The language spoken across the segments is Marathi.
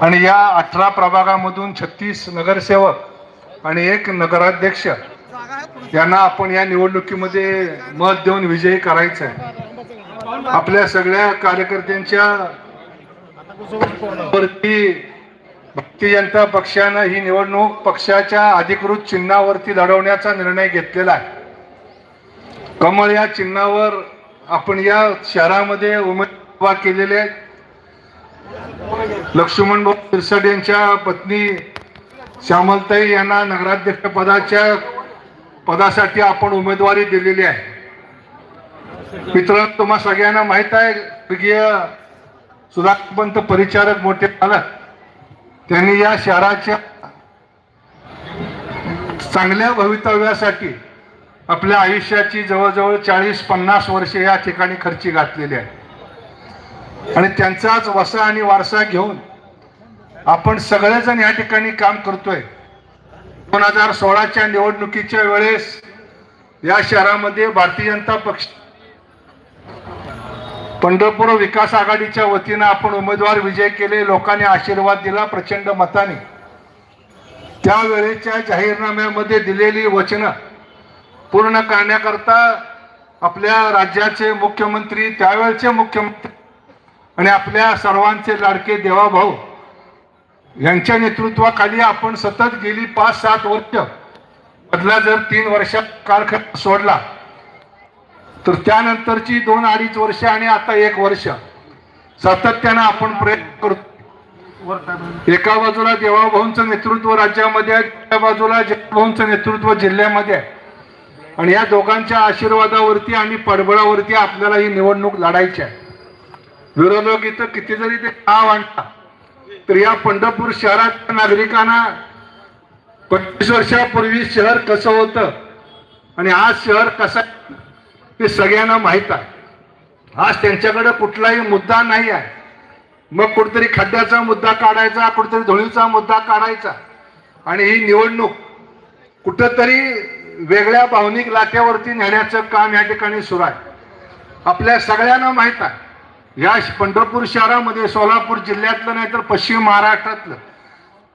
आणि या अठरा प्रभागामधून छत्तीस नगरसेवक आणि एक नगराध्यक्ष यांना आपण या निवडणुकीमध्ये मत देऊन विजयी करायचं आहे. आपल्या सगळ्या कार्यकर्त्यांच्या वरती भारतीय जनता पक्षानं ही निवडणूक पक्षाच्या अधिकृत चिन्हावरती लढवण्याचा निर्णय घेतलेला आहे. कमळ या चिन्हावर आपण या शहरामध्ये उमेदवार केलेले आहेत. लक्ष्मण भाऊ शिरसाट यांच्या पत्नी श्यामलताई यांना नगराध्यक्ष पदाच्या पदासाठी आपण उमेदवारी दिलेली आहे. मित्रांनो तुम्हा सगळ्यांना माहीत आहे स्वर्गीय सुधाकरपंत परिचारक मोठे पालक त्यांनी या शहराच्या चांगल्या भवितव्यासाठी आपल्या आयुष्याची जवळजवळ चाळीस पन्नास वर्षे या ठिकाणी खर्ची घातलेली आहे. आणि त्यांचाच वसा आणि वारसा घेऊन आपण सगळेजण या ठिकाणी काम करतोय. दोन हजार सोळाच्या निवडणुकीच्या वेळेस या शहरामध्ये भारतीय जनता पक्ष पंढरपूर विकास आघाडीच्या वतीनं आपण उमेदवार विजय केले लोकांनी आशीर्वाद दिला प्रचंड मताने. त्यावेळेच्या जाहीरनाम्यामध्ये दिलेली वचनं पूर्ण करण्याकरता आपल्या राज्याचे मुख्यमंत्री त्यावेळचे मुख्यमंत्री आणि आपल्या सर्वांचे लाडके देवाभाऊ यांच्या नेतृत्वाखाली आपण सतत गेली पाच सात वर्ष. मधला जर तीन वर्षात कालखंड सोडला तर त्यानंतरची दोन अडीच वर्ष आणि आता एक वर्ष सातत्यानं आपण प्रयत्न करतो. एका बाजूला देवाभाऊंचं नेतृत्व राज्यामध्ये आहे दुसऱ्या बाजूला जयभाऊंचं नेतृत्व जिल्ह्यामध्ये आहे. आणि या दोघांच्या आशीर्वादावरती आणि पडबळावरती आपल्याला ही निवडणूक लढायची आहे. विरोधक इथं किती जरी ते नाव आणता तर या पंढरपूर शहरातल्या नागरिकांना पंचवीस वर्षापूर्वी शहर कसं होतं आणि आज शहर कसं ते सगळ्यांना माहीत आहे. आज त्यांच्याकडे कुठलाही मुद्दा नाही आहे. मग कुठेतरी खड्ड्याचा मुद्दा काढायचा कुठेतरी धुळीचा मुद्दा काढायचा. आणि ही निवडणूक कुठंतरी वेगळ्या भावनिक लाट्यावरती नेण्याचं काम या ठिकाणी सुरू आहे. आपल्या सगळ्यांना माहीत आहे. या पंढरपूर शहरामध्ये सोलापूर जिल्ह्यातलं नाही तर पश्चिम महाराष्ट्रातलं.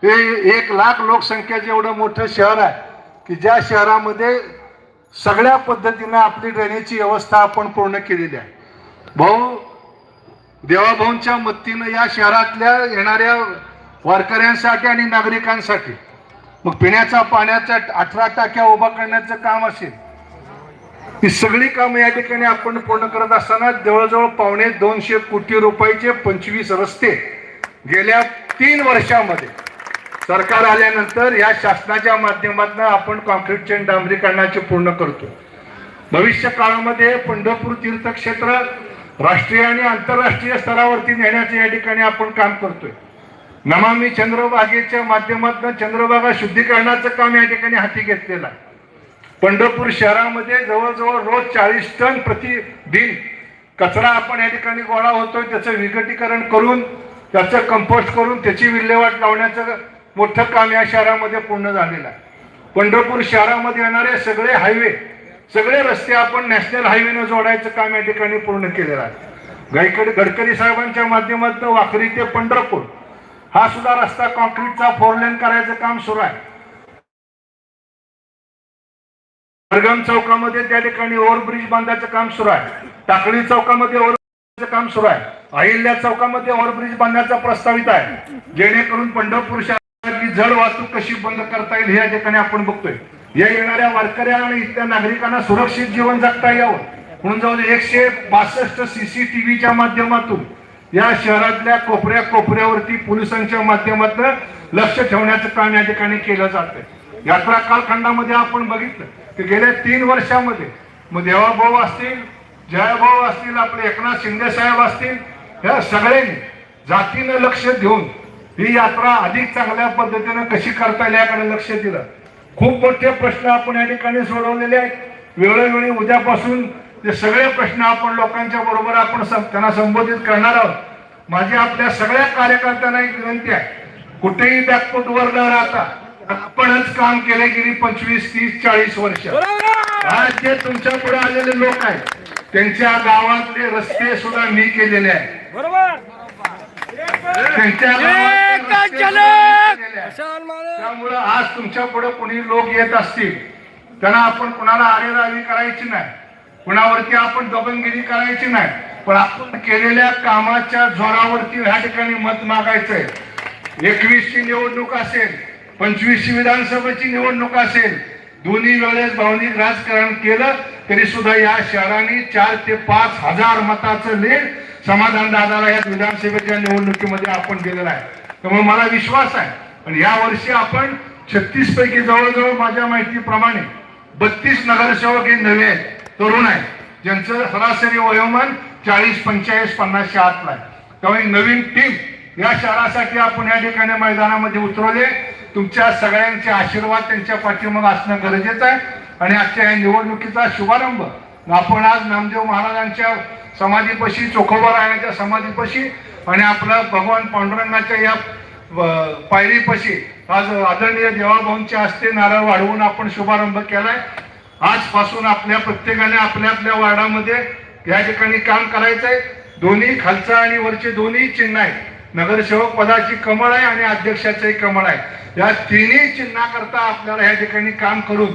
हे एक लाख लोकसंख्येचं एवढं मोठं शहर आहे की ज्या शहरामध्ये सगळ्या पद्धतीनं आपली ड्रेनेजची व्यवस्था आपण पूर्ण केलेली आहे. भाऊ देवाभाऊंच्या मदतीनं या शहरातल्या येणाऱ्या वारकऱ्यांसाठी आणि नागरिकांसाठी मग पिण्याचा पाण्याचा अठरा टाक्या उभा करण्याचं काम असेल ही सगळी कामं या ठिकाणी आपण पूर्ण करत असताना जवळजवळ पावणे दोनशे कोटी रुपयाचे पंचवीस रस्ते गेल्या तीन वर्षामध्ये सरकार आल्यानंतर या शासनाच्या माध्यमातून आपण कॉन्क्रीटचे डांबरीकरणाचे पूर्ण करतो. भविष्य काळामध्ये पंढरपूर तीर्थक्षेत्र राष्ट्रीय आणि आंतरराष्ट्रीय स्तरावरती नेण्याचे या ठिकाणी आपण काम करतोय. नमामी चंद्रभागेच्या माध्यमातून चंद्रभागा शुद्धीकरणाचं काम या ठिकाणी हाती घेतलेलं आहे. पंढरपूर शहरामध्ये जवळजवळ रोज चाळीस टन प्रतिदिन कचरा आपण या ठिकाणी गोळा होतोय त्याचं विघटीकरण करून त्याचं कंपोस्ट करून त्याची विल्हेवाट लावण्याचं मोठं काम या शहरामध्ये पूर्ण झालेलं आहे. पंढरपूर शहरामध्ये येणारे सगळे हायवे सगळे रस्ते आपण नॅशनल हायवेनं जोडायचं काम या ठिकाणी पूर्ण केलेलं आहे. गायकड गडकरी साहेबांच्या माध्यमातून वाखरी ते पंढरपूर हा सुद्धा रस्ता कॉन्क्रीटचा फोर लेन करायचं काम सुरू आहे. वडगाम चौकामध्ये त्या ठिकाणी ओव्हरब्रिज बांधायचं काम सुरू आहे. टाकळी चौकामध्ये ओव्हरब्रिजचं काम सुरू आहे. अहिल्या चौकामध्ये ओव्हरब्रिज बांधण्याचा प्रस्तावित आहे. जेणेकरून पंढरपूर शहरातली जड वाहतूक कशी बंद करता येईल या ठिकाणी आपण बघतोय. या येणाऱ्या वारकऱ्या आणि इथल्या नागरिकांना सुरक्षित जीवन जगता यावं. म्हणून जवळ एकशे बासष्ट सीसीटीव्हीच्या माध्यमातून या शहरातल्या कोपऱ्या कोपऱ्यावरती पोलिसांच्या माध्यमातून लक्ष ठेवण्याचं काम या ठिकाणी केलं जातंय. यात्रा कालखंडामध्ये आपण बघितलं. की गेल्या तीन वर्षामध्ये. मग देवाभाऊ असतील जयाभाऊ असतील आपले एकनाथ शिंदे साहेब असतील ह्या सगळ्यांनी जातीनं लक्ष देऊन ही यात्रा अधिक चांगल्या पद्धतीनं कशी करता येईल याकडे लक्ष दिलं. खूप मोठे प्रश्न आपण या ठिकाणी सोडवलेले आहेत. वेळोवेळी उद्यापासून ते सगळे प्रश्न आपण लोकांच्या बरोबर आपण सं- त्यांना संबोधित करणार आहोत. माझी आपल्या सगळ्या कार्यकर्त्यांना एक विनंती आहे. कुठेही बॅकफूट वर न राहता आपणच काम केले गेली पंचवीस तीस चाळीस वर्ष. आज जे तुमच्यापुढे आलेले लोक आहेत त्यांच्या गावातले रस्ते सुद्धा मी केलेले आहेत. बरोबर! त्यांच्या त्यामुळं आज तुमच्यापुढे कोणी लोक येत असतील त्यांना आपण कुणाला आरेरावी करायची नाही. कुणावरती आपण दबंगिरी करायची नाही. पण आपण केलेल्या कामाच्या जोरावरती ह्या ठिकाणी मत मागायचंय. एकवीसची निवडणूक असेल पंचवीसशे विधानसभेची निवडणूक असेल दोन्ही वेळेस भावनिक राजकारण केलं तरी सुद्धा या शहराने चार ते पाच हजार मताचं लेख समाधान दादाला या विधानसभेच्या निवडणुकीमध्ये आपण दिलेलं आहे. त्यामुळे मला विश्वास आहे पण या वर्षी आपण छत्तीस पैकी जवळजवळ माझ्या माहितीप्रमाणे बत्तीस नगरसेवक हे नवे आहेत तरुण आहेत ज्यांचं सरासरी वयोमान चाळीस पंचेचाळीस पन्नासशे आतला आहे. त्यामुळे नवीन टीम या शहरासाठी आपण या ठिकाणी मैदानामध्ये उतरवले. तुमच्या सगळ्यांचे आशीर्वाद त्यांच्या पाठीमागे असणं गरजेचं आहे. आणि आजच्या या निवडणुकीचा शुभारंभ. आपण आज नामदेव महाराजांच्या समाधीपाशी चोखोबा राहण्याच्या समाधीपाशी आणि आपला भगवान पांडुरंगाच्या या पायरीपशी पायरीपाशी आज आदरणीय देवाभाऊंच्या हस्ते नारळ वाढवून आपण शुभारंभ केलाय. आजपासून आपल्या प्रत्येकाने आपल्या आपल्या वार्डामध्ये या ठिकाणी काम करायचंय. दोन्ही खालचं आणि वरचे दोन्ही चिन्ह आहेत. नगरसेवक पदाची कमळ आहे आणि अध्यक्षाचंही कमळ आहे. या तिन्ही चिन्हाकरता आपल्याला या ठिकाणी काम करून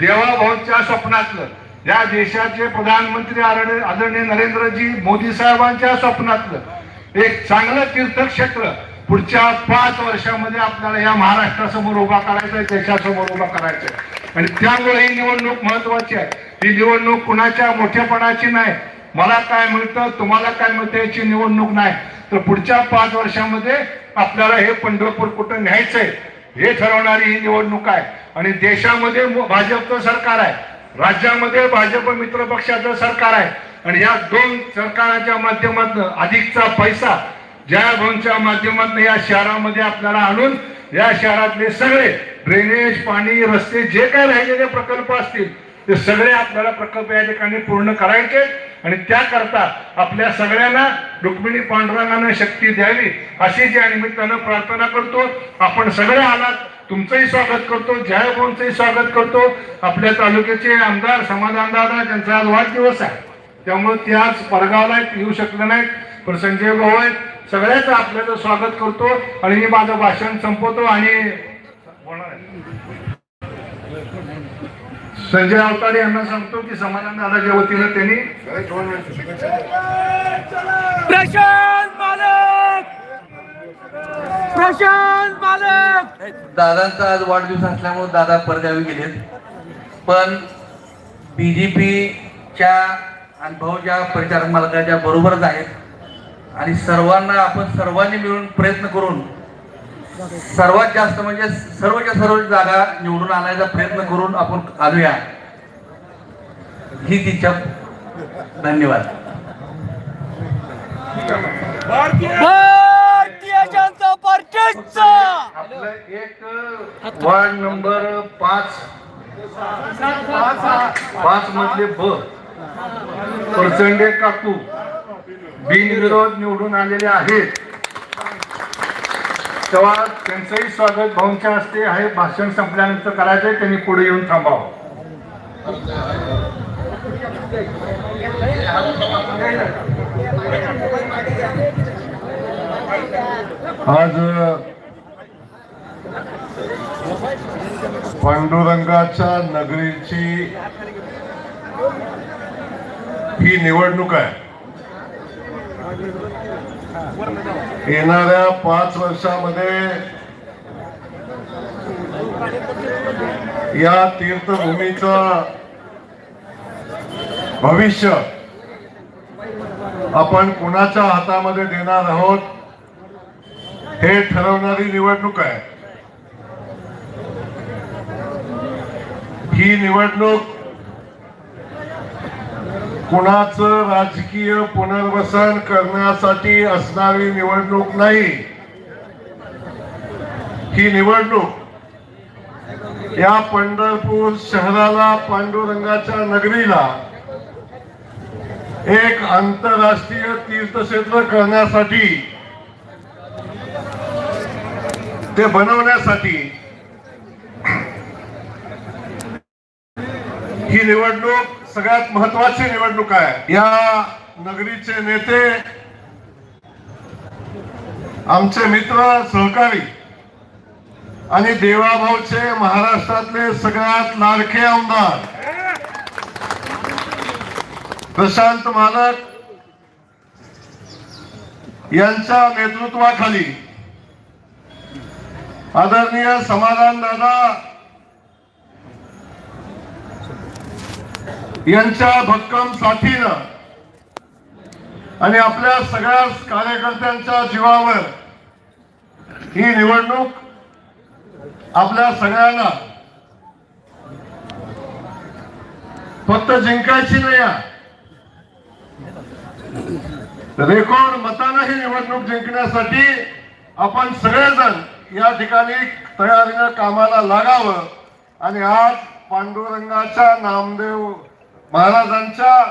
देवाभाऊंच्या स्वप्नातलं या देशाचे प्रधानमंत्री आदरणीय आदरणीय नरेंद्रजी मोदी साहेबांच्या स्वप्नातलं एक चांगलं तीर्थक्षेत्र पुढच्या पाच वर्षामध्ये आपल्याला या महाराष्ट्रासमोर उभा करायचा आहे देशासमोर उभा करायचा आहे. आणि त्यामुळे ही निवडणूक महत्वाची आहे. ही निवडणूक कुणाच्या मोठेपणाची नाही मला काय मिळतं तुम्हाला काय मिळतं याची निवडणूक नाही. तर पुढच्या पाच वर्षामध्ये आपल्याला हे पंढरपूर कुठं न्यायचंय हे ठरवणारी ही निवडणूक आहे. आणि देशामध्ये भाजपचं सरकार आहे. राज्यामध्ये भाजप मित्र पक्षाचं सरकार आहे. आणि या दोन सरकाराच्या माध्यमातून अधिकचा पैसा ज्या दोनच्या माध्यमातून या शहरामध्ये आपल्याला आणून या शहरातले सगळे ड्रेनेज पाणी रस्ते जे काय राहिलेले प्रकल्प असतील ते सगळे आपल्याला प्रकल्प या ठिकाणी पूर्ण करायचे आणि त्याकरता आपल्या सगळ्यांना रुक्मिणी पांडुरंगानं शक्ती द्यावी अशी या निमित्तानं प्रार्थना करतो आपण सगळे आलात तुमचंही स्वागत करतो जयभाऊंचंही स्वागत करतो. आपल्या तालुक्याचे आमदार समाधान दादा त्यांचा आज वाढदिवस आहे त्यामुळे ते आज परगावला आहेत, येऊ शकले नाहीत पण संजय भाऊ आहेत सगळ्याचं आपल्याला स्वागत करतो. आणि मी माझं भाषण संपवतो आणि संजय अवताडे यांना सांगतो की समाधान दादाच्या वतीनं त्यांनी प्रशांत मालक! प्रशांत मालक! दादांचा आज वाढदिवस असल्यामुळे दादा परगावी गेलेत. पण बीजेपीच्या आणि भाऊच्या परिचारक मालकाच्या बरोबरच आहेत. आणि सर्वांना आपण सर्वांनी मिळून प्रयत्न करून सर्वात जास्त म्हणजे सर्वच्या सर्व जागा निवडून आणायचा प्रयत्न करून आपण आणूया ही तिच्या धन्यवाद. भारतीय जनता पार्टीचा! आपलं एक वार्ड नंबर पाच. पाच मधले ब प्रचंडे काकू. बिनविरोध निवडून आलेले आहेत. तेव्हा त्यांचंही स्वागत. भाऊंच्या हस्ते आहे भाषण संपल्यानंतर करायचं आहे त्यांनी पुढे येऊन थांबावं. आज पांडुरंगाच्या नगरीची ही निवडणूक आहे. येणाऱ्या पाच वर्षामध्ये या तीर्थभूमीच भविष्य आपण कुणाच्या हातामध्ये देणार आहोत हे ठरवणारी निवडणूक आहे. ही निवडणूक कुणाचं राजकीय पुनर्वसन करण्यासाठी असणारी निवडणूक नाही. ही निवडणूक या पंढरपूर शहराला पांडुरंगाच्या नगरीला एक आंतरराष्ट्रीय तीर्थक्षेत्र करण्यासाठी ते बनवण्यासाठी ही निवडणूक सगळ्यात महत्वाची निवडणूक आहे. या नगरीचे नेते आमचे मित्र सहकारी आणि देवाभाऊचे महाराष्ट्रातले सगळ्यात लाडके आमदार. प्रशांत मालक यांच्या नेतृत्वाखाली आदरणीय समाधान दादा यांच्या भक्कम साथीनं आणि आपल्या सगळ्या कार्यकर्त्यांच्या जीवावर ही निवडणूक आपल्या सगळ्यांना फक्त जिंकायची नाही रेकॉर्ड मतानं ही निवडणूक जिंकण्यासाठी आपण सगळेजण या ठिकाणी तयारीनं कामाला लागावं आणि आज पांडुरंगाच्या नामदेव महाराजांच्या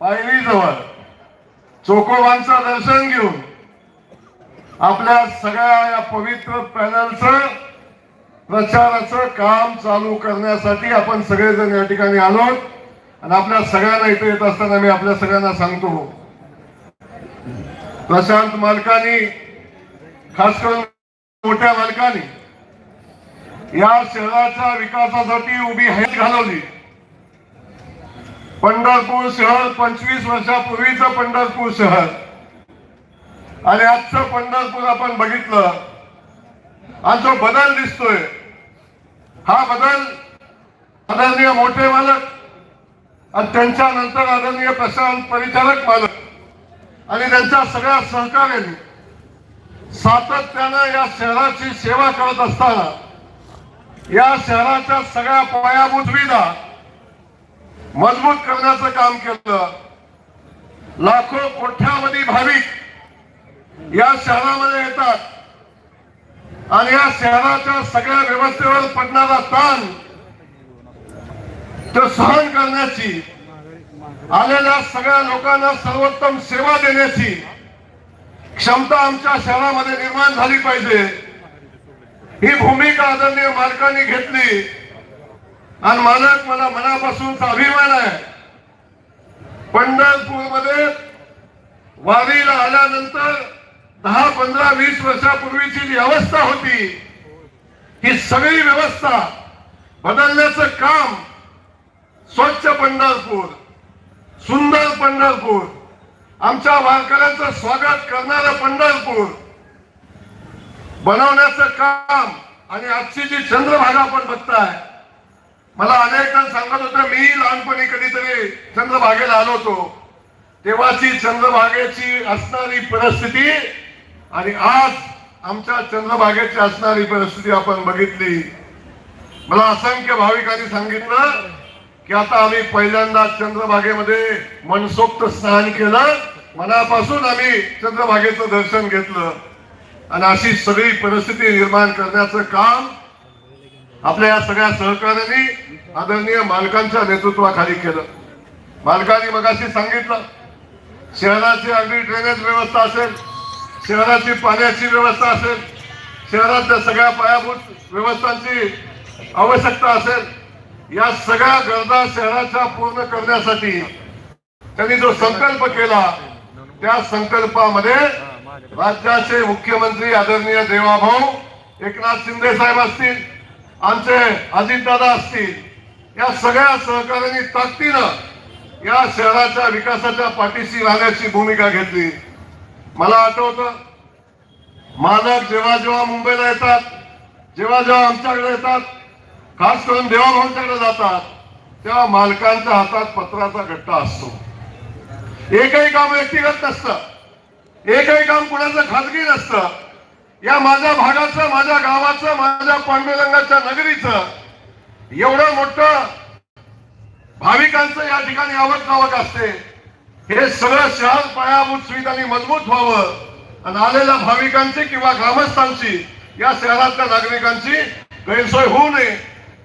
पायरीजवळ चोकोबांचं दर्शन घेऊन आपल्या सगळ्या या पवित्र पॅनलचं प्रचाराचं काम चालू करण्यासाठी आपण सगळेजण या ठिकाणी आलो आणि आपल्या सगळ्यांना इथे येत असताना मी आपल्या सगळ्यांना सांगतो प्रशांत मालकानी खास करून मोठ्या मालकानी या शहराच्या विकासासाठी उभी हयत घालवली. पंढरपूर शहर पंचवीस वर्षापूर्वीचं पंढरपूर शहर. आणि आजचं पंढरपूर आपण बघितलं आज जो बदल दिसतोय. हा बदल आदरणीय मोठे मालक आणि त्यांच्या नंतर आदरणीय प्रशांत परिचारक मालक आणि त्यांच्या सगळ्या सहकार्याने सातत्यानं या शहराची सेवा करत असताना या शहराच्या सगळ्या पायाभूत सुविधा मजबूत करण्याचं काम केलं. लाखो कोठ्यावधी भाविक या शहरामध्ये येतात. आणि या शहराच्या सगळ्या व्यवस्थेवर पडणारा ताण तो सहन करण्याची आलेल्या सगळ्या लोकांना सर्वोत्तम सेवा देण्याची क्षमता आमच्या शहरामध्ये निर्माण झाली पाहिजे. ही भूमिका आदरणीय मालकांनी घेतली. आणि मालक मला मनापासूनचा अभिमान आहे. पंढरपूरमध्ये वारीला आल्यानंतर दहा पंधरा वीस वर्षापूर्वीची जी अवस्था होती ही सगळी व्यवस्था बदलण्याचं काम स्वच्छ पंढरपूर सुंदर पंढरपूर आमच्या वारकऱ्यांचं स्वागत करणारं पंढरपूर बनवण्याचं काम आणि आजची जी चंद्रभागा आपण बघताय मला अनेक जण सांगत होते मी लहानपणी कधीतरी चंद्रभागेला आलो होतो. तेव्हाची चंद्रभागेची असणारी परिस्थिती आणि आज आमच्या चंद्रभागेची असणारी परिस्थिती आपण बघितली. मला असंख्य भाविकांनी सांगितलं की आता आम्ही पहिल्यांदा चंद्रभागेमध्ये मनसोक्त स्नान केलं. मनापासून आम्ही चंद्रभागेचं दर्शन घेतलं. आणि अशी सगळी परिस्थिती निर्माण करण्याचं काम आपल्या या सगळ्या सहकार्याने आदरणीय मालकांच्या नेतृत्वाखाली केलं. मालकांनी मगाशी सांगितलं शहराची अगदी ड्रेनेज व्यवस्था असेल शहराची पाण्याची व्यवस्था असेल शहरातल्या सगळ्या पायाभूत व्यवस्थांची आवश्यकता असेल या सगळ्या गरजा शहराच्या पूर्ण करण्यासाठी त्यांनी जो संकल्प केला त्या संकल्पामध्ये राज्याचे मुख्यमंत्री आदरणीय देवाभाऊ एकनाथ शिंदे साहेब असतील आमचे अजितदादा असतील या सगळ्या सहकार्यांनी ताकदीनं या शहराच्या विकासाच्या पाठीशी राहण्याची भूमिका घेतली. मला आठवतं मालक जेव्हा जेव्हा मुंबईला येतात जेव्हा जेव्हा आमच्याकडे येतात खास करून देवाभाऊंच्याकडे जातात तेव्हा मालकांच्या हातात पत्राचा गट्टा असतो. एकही काम व्यक्तिगत नसतं. एकही काम कुणाचं खाजगी नसतं. या माझ्या भागाचं माझ्या गावाचं माझ्या पांडुरंगाच्या नगरीचं एवढं मोठं भाविकांचं या ठिकाणी आवक जावक असते. हे सगळं शहर पायाभूत सुविधांनी मजबूत व्हावं आणि आलेल्या भाविकांची किंवा ग्रामस्थांची या शहरातल्या नागरिकांची गैरसोय होऊ नये.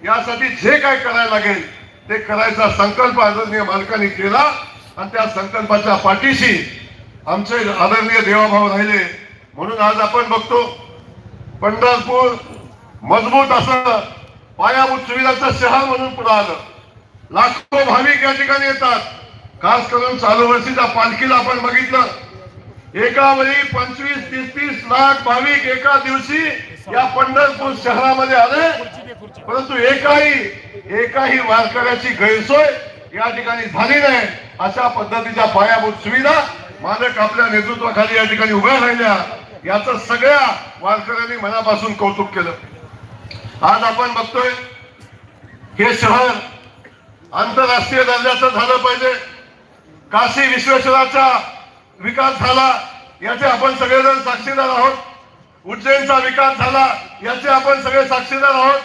यासाठी जे काय करायला लागेल ते करायचा संकल्प आदरणीय मालकांनी केला आणि त्या संकल्पाच्या पाठीशी आमचे आदरणीय देवाभाव राहिले. म्हणून आज आपण बघतो पंढरपूर मजबूत असं पायाभूत सुविधाचं शहर म्हणून पुढे आलं. लाखो भाविक या ठिकाणी येतात. खास करून चालू वर्षीच्या पालखीला आपण बघितलं. एका वेळी पंचवीस तीस तीस लाख भाविक एका दिवशी या पंढरपूर शहरामध्ये आले. परंतु एकाही एकाही वारकऱ्याची गैरसोय या ठिकाणी झाली नाही. अशा पद्धतीच्या पायाभूत सुविधा मालक आपल्या नेतृत्वाखाली या ठिकाणी उभ्या राहिल्या. याचं सगळ्या वारकऱ्यांनी मनापासून कौतुक केलं. आज आपण बघतोय हे शहर आंतरराष्ट्रीय दर्जाचं झालं पाहिजे. काशी विश्वेश्वराचा विकास झाला याचे आपण सगळेजण साक्षीदार आहोत. उज्जैनचा विकास झाला याचे आपण सगळे साक्षीदार आहोत.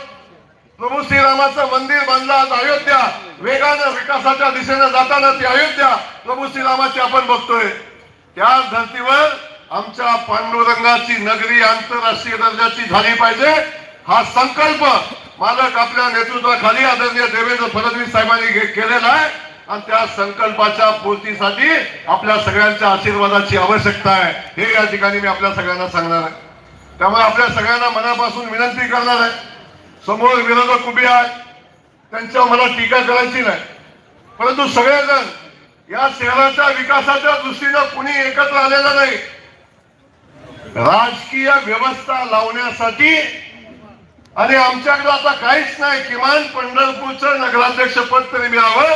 प्रभू श्रीरामाचं मंदिर बांधलं आज अयोध्या. वेगानं विकासाच्या दिशेने जाताना ती अयोध्या प्रभू श्रीरामाची आपण बघतोय. त्या धर्तीवर आमच्या पांडुरंगाची नगरी आंतरराष्ट्रीय दर्जाची झाली पाहिजे. हा संकल्प मालक आपल्या नेतृत्वाखाली आदरणीय देवेंद्र फडणवीस साहेबांनी केलेला आहे. आणि त्या संकल्पाच्या पूर्तीसाठी आपल्या सगळ्यांच्या आशीर्वादाची आवश्यकता आहे. हे या ठिकाणी मी आपल्या सगळ्यांना सांगणार आहे. त्यामुळे आपल्या सगळ्यांना मनापासून विनंती करणार आहे. समोर विरोधक उभे आहेत. त्यांच्यावर मला टीका करायची नाही. परंतु सगळेजण या शहराच्या विकासाच्या दृष्टीनं कुणी एकत्र आलेलं नाही. राजकीय व्यवस्था लावण्यासाठी आणि आमच्याकडे आता काहीच नाही किमान पंढरपूरचं नगराध्यक्ष पद तरी मिळावं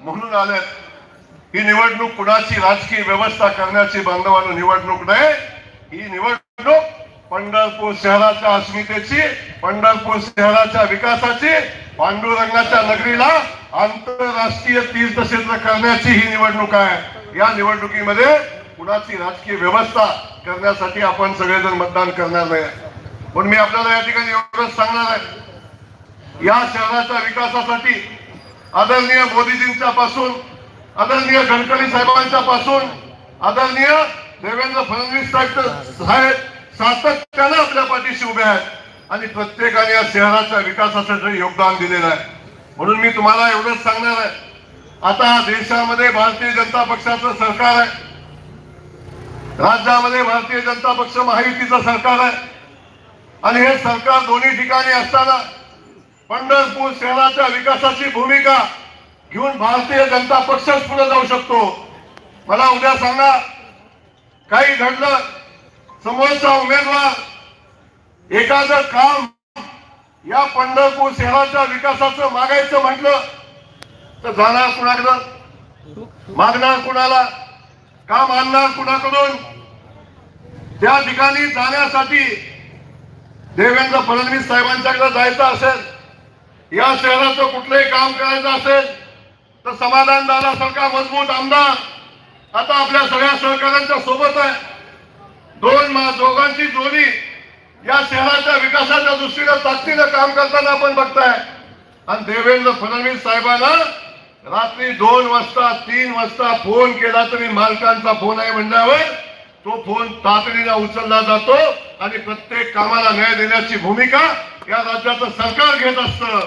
म्हणून आल्यात ही निवडणूक कुणाची राजकीय व्यवस्था करण्याची बांधवानं निवडणूक नाही. ही निवडणूक पंढरपूर शहराच्या अस्मितेची पंढरपूर शहराच्या विकासाची पांडुरंगाच्या नगरीला आंतरराष्ट्रीय तीर्थक्षेत्र करण्याची ही निवडणूक आहे. या निवडणुकीमध्ये कुणाची राजकीय व्यवस्था करण्यासाठी आपण सगळेजण मतदान करणार नाही. पण मी आपल्याला या ठिकाणी एवढंच सांगणार आहे. या शहराच्या विकासासाठी आदरणीय मोदीजींच्या पासून आदरणीय गडकरी साहेबांच्या पासून आदरणीय देवेंद्र फडणवीस साहेब सातत्यानं आपल्या पाठीशी उभे आहेत. आणि प्रत्येकाने या शहराच्या विकासासाठी योगदान दिलेलं आहे. म्हणून मी तुम्हाला एवढंच सांगणार आहे. आता देशामध्ये भारतीय जनता पक्षाचं सरकार आहे. राज्यामध्ये भारतीय जनता पक्ष महायुतीचं सरकार आहे. आणि हे सरकार दोन्ही ठिकाणी असताना पंढरपूर शहराच्या विकासाची भूमिका घेऊन भारतीय जनता पक्षच पुढे जाऊ शकतो. मला उद्या सांगा काही घडलं? समोरचा उमेदवार एखादं काम या पंढरपूर शहराच्या विकासाचं मागायचं म्हटलं तर जाणार कुणाकडं? मागणार कुणाला? काम आणणार कुणाकडून? त्या ठिकाणी जाण्यासाठी देवेंद्र फडणवीस साहेबांच्याकडे जायचं असेल या शहराचं कुठलंही काम करायचं असेल तर समाधान दादासारखा मजबूत आमदार आता आपल्या सगळ्या सहकाऱ्यांच्या सोबत आहे. दोन मा- दोघांची जोडी या शहराच्या विकासाच्या दृष्टीनं ताकदीनं काम करताना आपण बघताय. आणि देवेंद्र फडणवीस साहेबांना रात्री दोन वाजता तीन वाजता फोन केला तरी मालकांचा फोन आहे म्हणल्यावर तो फोन तातडीनं उचलला जातो आणि प्रत्येक कामाला न्याय देण्याची भूमिका या राज्याचं सरकार घेत असतं.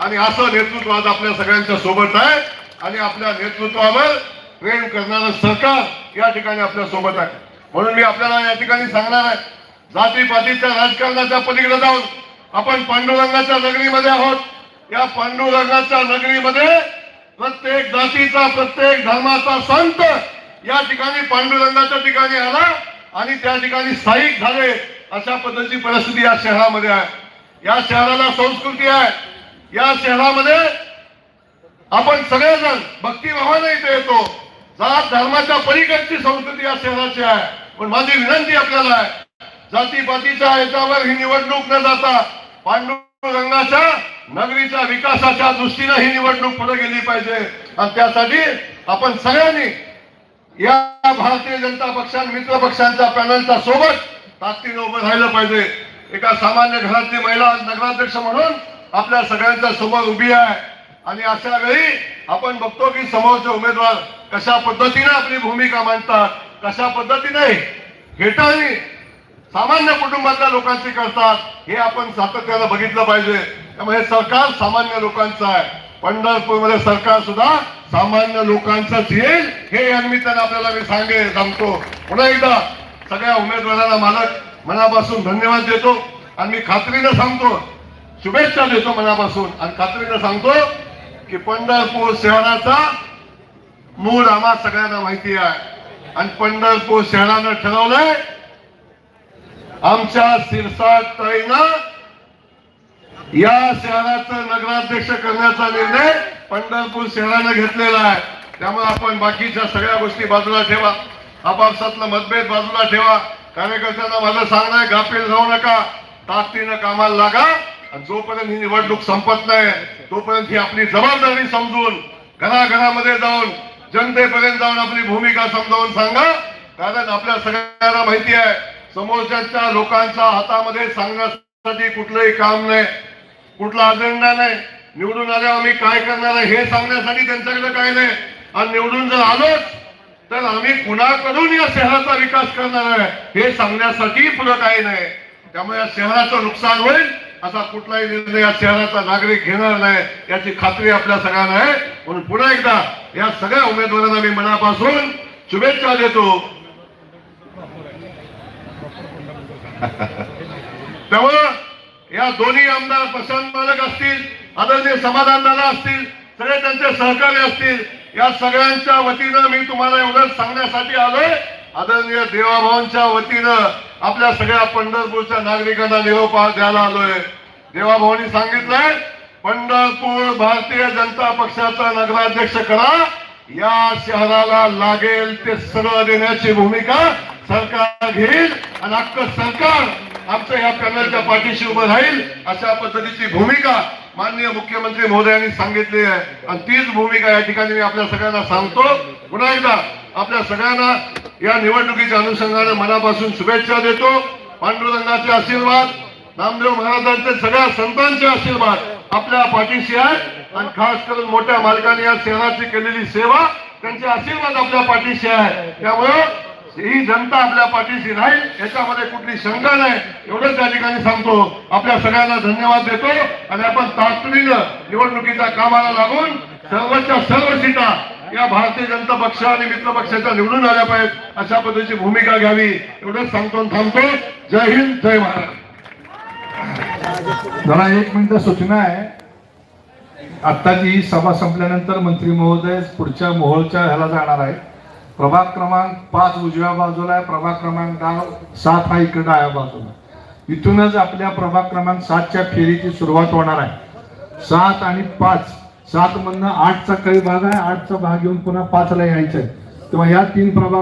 आणि असं नेतृत्व आज आपल्या सगळ्यांच्या सोबत आहे. आणि आपल्या नेतृत्वावर प्रेम करणारं सरकार या ठिकाणी आपल्यासोबत आहे. म्हणून मी आपल्याला या ठिकाणी सांगणार आहे जातीपातीच्या राजकारणाच्या पलीकडे जाऊन आपण पांडुरंगाच्या नगरीमध्ये आहोत. या पांडुरंगाच्या नगरीमध्ये प्रत्येक जातीचा प्रत्येक धर्माचा संत या ठिकाणी पांडुरंगाच्या ठिकाणी आला आणि त्या ठिकाणी स्थायिक झाले अशा पद्धतीची परिस्थिती या शहरामध्ये आहे. या शहराला संस्कृती आहे. या शहरामध्ये आपण सगळेजण भक्तीभावाने इथे येतो. जात धर्माच्या पलीकडची संस्कृती या शहराची आहे. पण माझी विनंती आपल्याला आहे जातीपातीच्या याच्यावर ही निवडणूक न जाता पांडुरंगाच्या नगरीच्या विकासाच्या दृष्टीनं ही निवडणूक पुढे गेली पाहिजे. आणि त्यासाठी आपण सगळ्यांनी या भारतीय जनता पक्षा मित्र पक्षांच्या पॅनलच्या सोबत ताकदीने उभं राहिलं पाहिजे. एका सामान्य घरातली महिला नगराध्यक्ष म्हणून आपल्या सगळ्यांच्या सोबत उभी आहे. आणि अशा वेळी आपण बघतो की समोरचे उमेदवार कशा पद्धतीने आपली भूमिका मांडतात कशा पद्धतीने हेटाळणी सामान्य कुटुंबातल्या लोकांची करतात हे आपण सातत्यानं बघितलं पाहिजे. त्यामुळे हे सरकार सामान्य लोकांचं आहे. पंढरपूरमध्ये सरकार सुद्धा सामान्य लोकांचंच येईल हे या निमित्तानं आपल्याला मी सांगे सांगतो. पुन्हा एकदा सगळ्या उमेदवारांना मालक मनापासून धन्यवाद देतो आणि मी खात्रीनं सांगतो शुभेच्छा देतो मनापासून. आणि खात्रीनं सांगतो की पंढरपूर शहराचा मूळ आम्हा सगळ्यांना माहिती आहे. आणि पंढरपूर शहरानं ठरवलंय आमच्या सिरसा ताईनं या शहराचं नगराध्यक्ष करण्याचा निर्णय पंढरपूर शहरानं घेतलेला आहे. त्यामुळे आपण बाकीच्या सगळ्या गोष्टी बाजूला ठेवा. आपापसातलं मतभेद बाजूला ठेवा. कार्यकर्त्यांना माझं सांगणं आहे गाफील जाऊ नका. ताकदीनं कामाला लागा. आणि जोपर्यंत ही निवडणूक संपत नाही तोपर्यंत ही आपली जबाबदारी समजून घराघरामध्ये जाऊन जनतेपर्यंत जाऊन आपली भूमिका समजावून सांगा. कारण आपल्या सगळ्यांना माहिती आहे समोरच्या लोकांच्या हातामध्ये सांगण्यासाठी कुठलंही काम नाही कुठला अजेंडा नाही. निवडून आल्यावर आम्ही काय करणार आहे हे सांगण्यासाठी त्यांच्याकडे काय नाही. आणि निवडून जर आलोच तर आम्ही कुणाकडून या शहराचा विकास करणार आहे हे सांगण्यासाठी पुढं काही नाही. त्यामुळे या शहराचं नुकसान होईल असा कुठलाही निर्णय या शहराचा नागरिक घेणार नाही याची खात्री आपल्या सगळ्यांना आहे. म्हणून पुन्हा एकदा या सगळ्या उमेदवारांना मी मनापासून शुभेच्छा देतो. तेव्हा या दोन्ही आमदार प्रशांत मालक असतील आदरणीय समाधान दादा असतील सगळे त्यांचे सहकारी असतील या सगळ्यांच्या वतीनं मी तुम्हाला एवढंच सांगण्यासाठी आलोय. आदरणीय देवाभावांच्या वतीनं आपल्या सगळ्या पंढरपूरच्या नागरिकांना निरोप द्यायला आलोय. देवाभावांनी सांगितलंय पंढरपूर भारतीय जनता पक्षाचा नगराध्यक्ष करा. या शहराला लागेल ते सगळं देण्याची भूमिका सरकार घेईल आणि अख्खं सरकार आमच्या या पॅनलच्या पाठीशी उभं राहील अशा पद्धतीची भूमिका माननीय मुख्यमंत्री महोदयांनी सांगितली आहे. आणि तीच भूमिका या ठिकाणी मी आपल्या सगळ्यांना सांगतो. पुन्हा एकदा आपल्या सगळ्यांना या निवडणुकीच्या अनुषंगाने मनापासून शुभेच्छा देतो. पांडुरंगाचे आशीर्वाद नामदेव महाराजांचे सगळ्या संतांचे आशीर्वाद. आपल्या पाठीशी आहे. आणि खास करून मोठ्या मालकाने या शहराची केलेली सेवा त्यांचे आशीर्वाद आपल्या पाठीशी आहे. त्यामुळं ही जनता आपल्या पाठीशी राहील याच्यामध्ये कुठली शंका नाही. एवढंच त्या ठिकाणी सांगतो. आपल्या सगळ्यांना धन्यवाद देतो. आणि आपण तातडीनं निवडणुकीच्या कामाला लागून सर्वच्या सर्व सीटा या भारतीय जनता पक्ष आणि मित्र पक्षाच्या निवडून आल्या पाहिजेत. अशा पद्धतीची भूमिका घ्यावी. एवढंच सांगतो आणि थांबतो. जय हिंद जय महाराष्ट्र. जरा एक मिनिट सूचना आहे. आत्ताची ही सभा संपल्यानंतर मंत्री महोदय पुढच्या मोहोळच्या ह्याला जाणार आहे प्रभाग क्रमांक पाच उजव्या बाजूला आहे. प्रभाग क्रमांक दहा सात हा इकडे डाव्या बाजूला इथूनच आपल्या प्रभाग क्रमांक सातच्या फेरीची सुरुवात होणार आहे. सात आणि पाच सात मधनं आठचा काही भाग आहे. आठचा भाग घेऊन पुन्हा पाचला यायचं आहे. तेव्हा या तीन प्रभाग